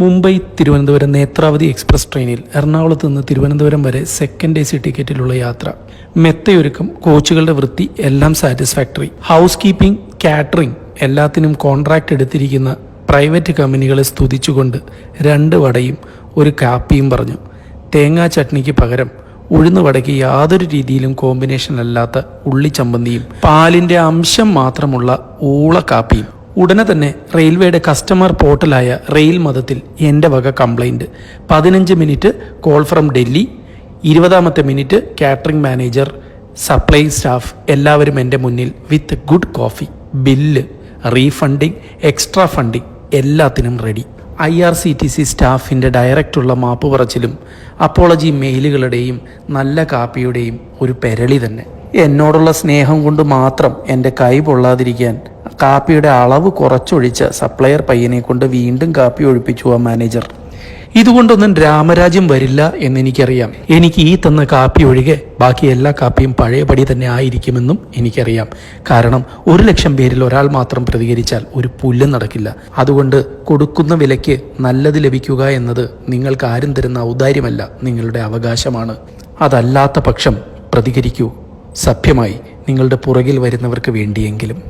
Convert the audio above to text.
Mumbai Thiruvananthapuram Netravati express ട്രെയിനിൽ എറണാകുളത്ത് നിന്ന് തിരുവനന്തപുരം വരെ സെക്കൻഡ് എ സി ടിക്കറ്റിലുള്ള യാത്ര. മെത്തയൊരുക്കം കോച്ചുകളുടെ വൃത്തി എല്ലാം സാറ്റിസ്ഫാക്ടറി ഹൗസ് കീപ്പിംഗ് കാറ്ററിംഗ് എല്ലാത്തിനും കോൺട്രാക്ട് എടുത്തിരിക്കുന്ന പ്രൈവറ്റ് കമ്പനികളെ സ്തുതിച്ചുകൊണ്ട് രണ്ട് വടയും ഒരു കാപ്പിയും പറഞ്ഞു. തേങ്ങാ ചട്നിക്ക് പകരം ഉഴുന്ന് വടയ്ക്ക് യാതൊരു രീതിയിലും കോമ്പിനേഷൻ അല്ലാത്ത ഉള്ളിച്ചമ്പന്തിയും പാലിന്റെ അംശം മാത്രമുള്ള ഊള കാപ്പിയും. ഉടനെ തന്നെ റെയിൽവേയുടെ കസ്റ്റമർ പോർട്ടലായ റെയിൽ മതത്തിൽ എന്റെ വക കംപ്ലൈന്റ്. പതിനഞ്ച് മിനിറ്റ് കോൾ ഫ്രം ഡൽഹി ഇരുപതാമത്തെ minute catering manager supply staff എല്ലാവരും എന്റെ മുന്നിൽ with good coffee bill refunding extra funding എല്ലാത്തിനും ready. I R C T C സ്റ്റാഫിന്റെ ഡയറക്റ്റുള്ള മാപ്പ് പറച്ചിലും അപ്പോളജി മെയിലുകളുടെയും നല്ല കാപ്പിയുടെയും ഒരു പെരളി തന്നെ. എന്നോടുള്ള സ്നേഹം കൊണ്ട് മാത്രം എന്റെ കൈ പൊള്ളാതിരിക്കാൻ കാപ്പിയുടെ അളവ് കുറച്ചൊഴിച്ച് സപ്ലയർ പയ്യനെ കൊണ്ട് വീണ്ടും കാപ്പി ഒഴിപ്പിച്ചു ആ മാനേജർ. ഇതുകൊണ്ടൊന്നും രാമരാജ്യം വരില്ല എന്നെനിക്കറിയാം. എനിക്ക് ഈ തന്ന കാപ്പി ഒഴികെ ബാക്കി എല്ലാ കാപ്പിയും പഴയപടി തന്നെ ആയിരിക്കുമെന്നും എനിക്കറിയാം. കാരണം ഒരു ലക്ഷം പേരിൽ ഒരാൾ മാത്രം പ്രതികരിച്ചാൽ ഒരു പുല്ല് നടക്കില്ല. അതുകൊണ്ട് കൊടുക്കുന്ന വിലയ്ക്ക് നല്ലത് ലഭിക്കുക എന്നത് നിങ്ങൾക്ക് ആരും തരുന്ന ഔദാര്യമല്ല നിങ്ങളുടെ അവകാശമാണ്. അതല്ലാത്ത പക്ഷം പ്രതികരിക്കൂ. സഭ്യമായി നിങ്ങളുടെ പുറകിൽ വരുന്നവർക്ക് വേണ്ടിയെങ്കിലും.